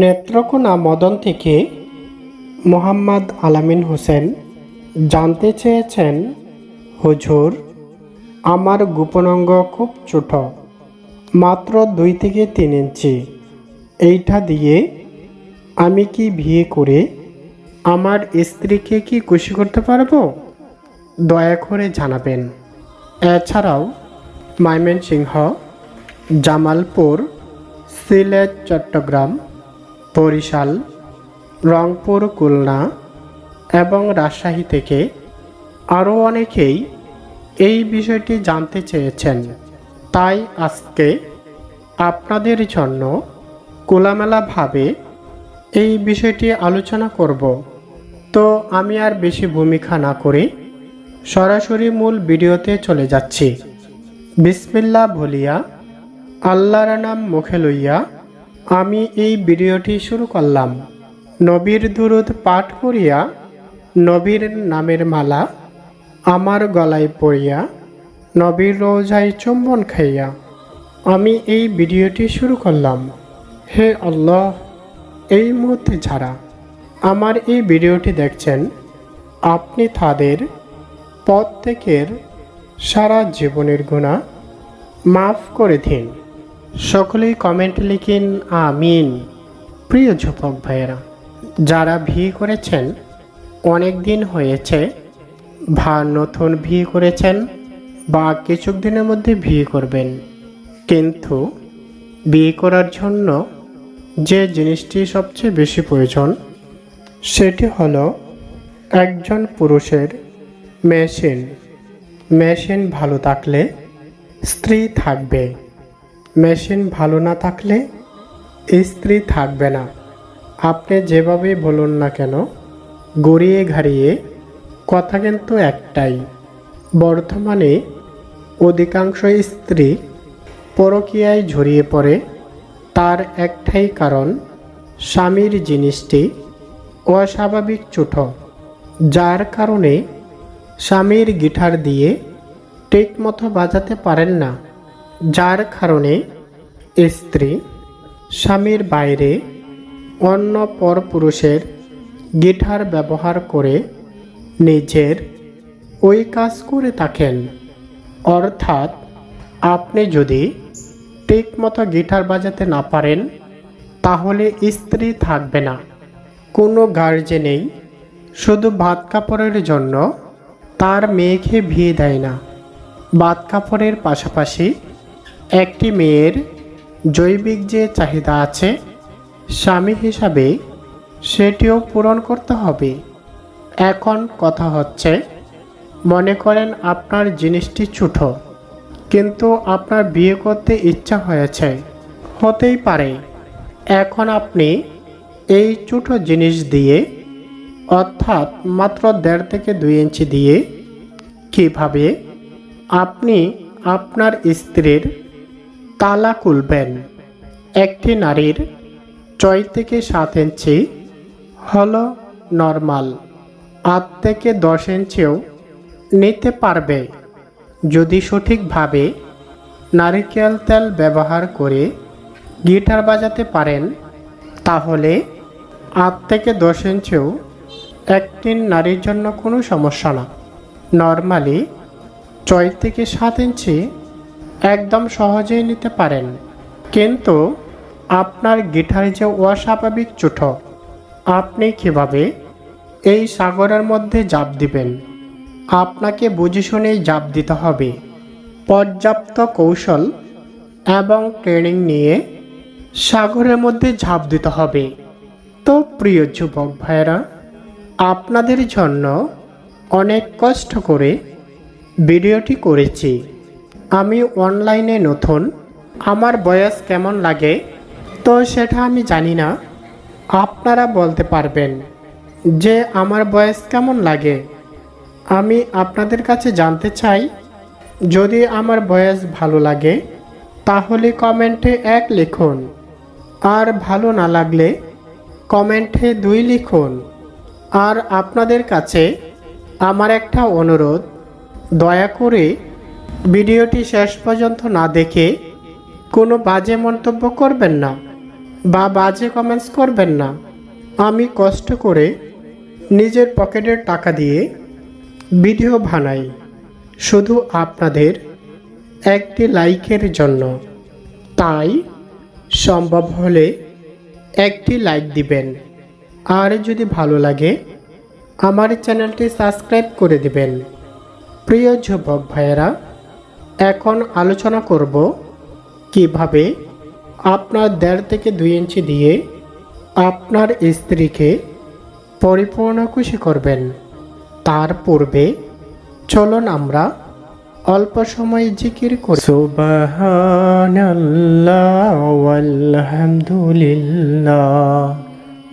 নেত্রকোনা মদন থেকে মোহাম্মদ আলামিন হোসেন জানতে চেয়েছেন, হুজুর, আমার গোপনাঙ্গ খুব ছোট, মাত্র দুই থেকে তিন ইঞ্চি। এইটা দিয়ে আমি কি বিয়ে করে আমার স্ত্রীকে কি খুশি করতে পারব? দয়া করে জানাবেন। এছাড়াও ময়মনসিংহ, জামালপুর, সিলেট, চট্টগ্রাম বরিশাল, রংপুর, খুলনা এবং রাজশাহী থেকে আরও অনেকেই এই বিষয়টি জানতে চেয়েছেন। তাই আজকে আপনাদের জন্য খোলামেলাভাবে এই বিষয়টি আলোচনা করব। তো আমি আর বেশি ভূমিকা না করে সরাসরি মূল ভিডিওতে চলে যাচ্ছি। বিসমিল্লা ভুলিয়া আল্লাহর নাম মুখে লইয়া আমি এই ভিডিওটি শুরু করলাম। নবীর দুরুদ পাঠ করিয়া, নবীর নামের মালা আমার গলায় পড়িয়া, নবীর রোজায় চুম্বন খাইয়া আমি এই ভিডিওটি শুরু করলাম। হে আল্লাহ, এই মুহূর্তে ছাড়া আমার এই ভিডিওটি দেখছেন, আপনি তাদের প্রত্যেকের সারা জীবনের গুণা মাফ করে দিন। সকলেই কমেন্ট লিখিন, আমিন। প্রিয় যুবক ভাইয়েরা, যারা বিয়ে করেছেন, অনেক দিন হয়েছে, বা নতুন ভি করেছেন, বা কিছু দিনের মধ্যে বিয়ে করবেন। কিন্তু বিয়ে করার জন্য যে জিনিসটি সবচেয়ে বেশি প্রয়োজন, সেটি হলো একজন পুরুষের মেশিন। মেশিন ভালো থাকলে স্ত্রী থাকবে। মেশিন ভালো না থাকলে স্ত্রী থাকবে না। আপনি যেভাবে বলুন না কেন, গড়িয়ে ঘাড়িয়ে কথা কিন্তু একটাই। বর্তমানে অধিকাংশ স্ত্রী পরকীয়ায় ঝরিয়ে পড়ে। তার একটাই কারণ, স্বামীর জিনিসটি অস্বাভাবিক ছোট, যার কারণে স্বামীর গিটার দিয়ে ঠিক মতো বাজাতে পারেন না। যার কারণে স্ত্রী স্বামীর বাইরে অন্য পরপুরুষের গিটার ব্যবহার করে নিজের ওই কাজ করে থাকেন। অর্থাৎ আপনি যদি ঠিক মতো গিটার বাজাতে না পারেন, তাহলে স্ত্রী থাকবে না। কোনো গার্জেনেই শুধু ভাত কাপড়ের জন্য তার মেয়েকে ভিয়ে দেয় না। ভাত কাপড়ের পাশাপাশি একটি মেয়ের জৈবিক যে চাহিদা আছে, স্বামী হিসাবে সেটিও পূরণ করতে হবে। এখন কথা হচ্ছে, মনে করেন আপনার জিনিসটি ছোট, কিন্তু আপনার বিয়ে করতে ইচ্ছা হয়েছে। হতেই পারে। এখন আপনি এই ছোট জিনিস দিয়ে, অর্থাৎ মাত্র দেড় থেকে দুই ইঞ্চি দিয়ে, কীভাবে আপনি আপনার স্ত্রীর তালা খুলবেন। একটি নারীর ছয় থেকে সাত ইঞ্চি হলো নর্মাল আট থেকে দশ ইঞ্চিও নিতে পারবে। যদি সঠিকভাবে নারিকেল তেল ব্যবহার করে গিটার বাজাতে পারেন, তাহলে আট থেকে দশ ইঞ্চিও একটি নারীর জন্য কোনো সমস্যা না। নর্মালি ছয় থেকে সাত ইঞ্চি একদম সহজেই নিতে পারেন। কিন্তু আপনার গিটার যে অস্বাভাবিক ছোট আপনি কীভাবে এই সাগরের মধ্যে জাপ দিবেন? আপনাকে বুঝে শুনেই জাপ দিতে হবে। পর্যাপ্ত কৌশল এবং ট্রেনিং নিয়ে সাগরের মধ্যে ঝাঁপ দিতে হবে। তো প্রিয় যুবক ভাইয়েরা, আপনাদের জন্য অনেক কষ্ট করে ভিডিওটি করেছি। আমি অনলাইনে নতুন, আমার বয়স কেমন লাগে? তো সেটা আমি জানি না। আপনারা বলতে পারবেন যে আমার বয়স কেমন লাগে। আমি আপনাদের কাছে জানতে চাই, যদি আমার বয়স ভালো লাগে, তাহলে কমেন্টে এক লিখুন। আর ভালো না লাগলে কমেন্টে দুই লিখুন। আর আপনাদের কাছে আমার একটা অনুরোধ, দয়া করে ভিডিওটি শেষ পর্যন্ত না দেখে কোনো বাজে মন্তব্য করবেন না বা বাজে কমেন্টস করবেন না। আমি কষ্ট করে নিজের পকেটের টাকা দিয়ে ভিডিও বানাই। শুধু আপনাদের একটি লাইকের জন্য। তাই সম্ভব হলে একটি লাইক দিবেন। আর যদি ভালো লাগে, আমার চ্যানেলটি সাবস্ক্রাইব করে দিবেন। প্রিয় যুবক ভাইয়েরা এখন আলোচনা করব কীভাবে আপনার দেড় থেকে দুই ইঞ্চি দিয়ে আপনার স্ত্রীকে পরিপূর্ণ খুশি করবেন। তার পূর্বে চলুন আমরা অল্প সময় জিকির করি।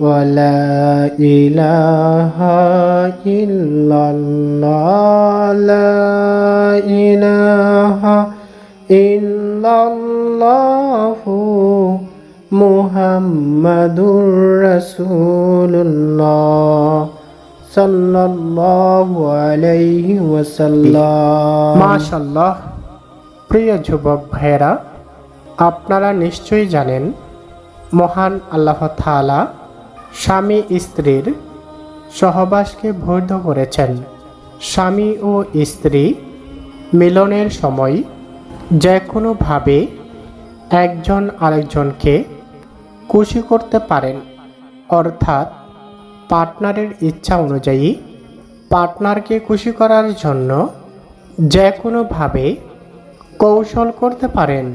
ولا إله إلا الله لا إله إلا الله محمد رسول الله صلى الله عليه وسلم মাশাল্লাহ প্রিয় যুবক ভাইয়েরা আপনারা নিশ্চয়ই জানেন মহান আল্লাহ তাআলা স্বামী স্ত্রীর সহবাসকে বৈধ করেছেন। স্বামী ও স্ত্রী মিলনের সময় যে কোনোভাবে একজন আরেকজনকে খুশি করতে পারেন। অর্থাৎ পার্টনারের ইচ্ছা অনুযায়ী পার্টনারকে খুশি করার জন্য যে কোনোভাবে কৌশল করতে পারেন।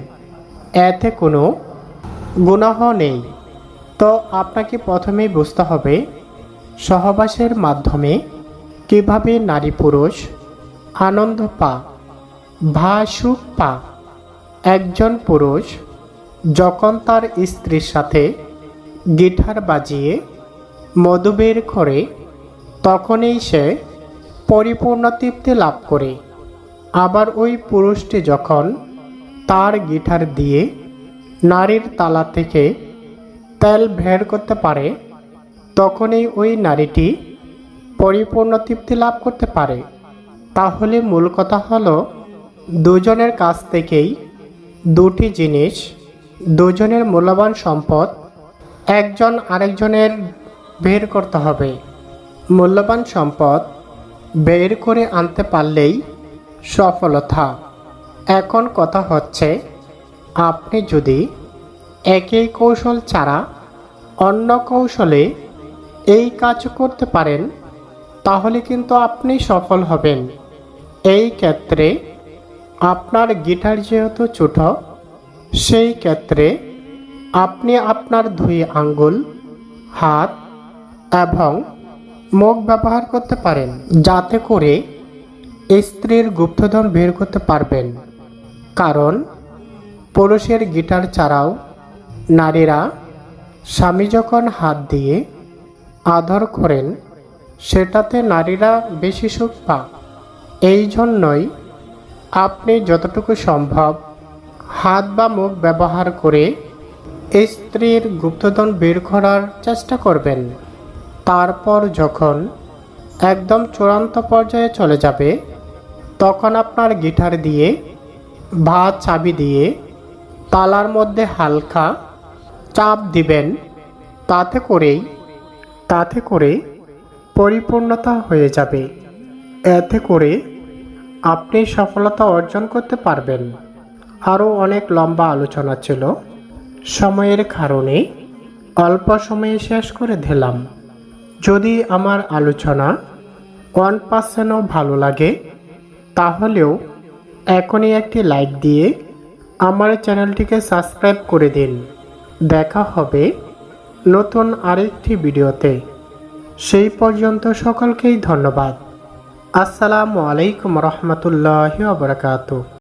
এতে কোনো গুনাহ নেই। তো আপনাকে প্রথমেই বুঝতে হবে, সহবাসের মাধ্যমে কীভাবে নারী পুরুষ আনন্দ পা ভা সুখ পা, একজন পুরুষ যখন তার স্ত্রীর সাথে গিটার বাজিয়ে মধু বের করে, তখনই সে পরিপূর্ণ তৃপ্তি লাভ করে। আবার ওই পুরুষটি যখন তার গিটার দিয়ে নারীর তালা থেকে তেল বের করতে পারে, তখনই ওই নারীটি পরিপূর্ণ তৃপ্তি লাভ করতে পারে। তাহলে মূল কথা হলো, দুজনের কাছ থেকেই দুটি জিনিস, দুজনের মূল্যবান সম্পদ একজন আরেকজনের বের করতে হবে। মূল্যবান সম্পদ বের করে আনতে পারলেই সফলতা। এখন কথা হচ্ছে, আপনি যদি একই কৌশল ছাড়া অন্য কৌশলে এই কাজ করতে পারেন, তাহলে কিন্তু আপনি সফল হবেন। এই ক্ষেত্রে আপনার গিটার যেহেতু ছোট, সেই ক্ষেত্রে আপনি আপনার দুই আঙ্গুল, হাত এবং মুখ ব্যবহার করতে পারেন, যাতে করে স্ত্রীর গুপ্তধন বের করতে পারবেন। কারণ পুরুষের গিটার ছাড়াও নারীরা স্বামী যখন হাত দিয়ে আদর করেন, সেটাতে নারীরা বেশি সুখ পা এই জন্যই আপনি যতটুকু সম্ভব হাত বা মুখ ব্যবহার করে স্ত্রীর গুপ্তধন বের করার চেষ্টা করবেন। তারপর যখন একদম চূড়ান্ত পর্যায়ে চলে যাবে, তখন আপনার গিটার দিয়ে বা চাবি দিয়ে তালার মধ্যে হালকা চাপ দিবেন, তাতে করেই, তাতে করে পরিপূর্ণতা হয়ে যাবে। এতে করে আপনি সফলতা অর্জন করতে পারবেন। আরও অনেক লম্বা আলোচনা ছিল। সময়ের কারণে অল্প সময়ে শেষ করে দিলাম। যদি আমার আলোচনা ওয়ান পার্সেন্টও ভালো লাগে, তাহলেও এখনই একটি লাইক দিয়ে আমার চ্যানেলটিকে সাবস্ক্রাইব করে দিন। দেখা হবে নতুন আরেকটি ভিডিওতে। সেই পর্যন্ত সকলকেই ধন্যবাদ। আসসালামু আলাইকুম রহমতুল্লাহ বারকাত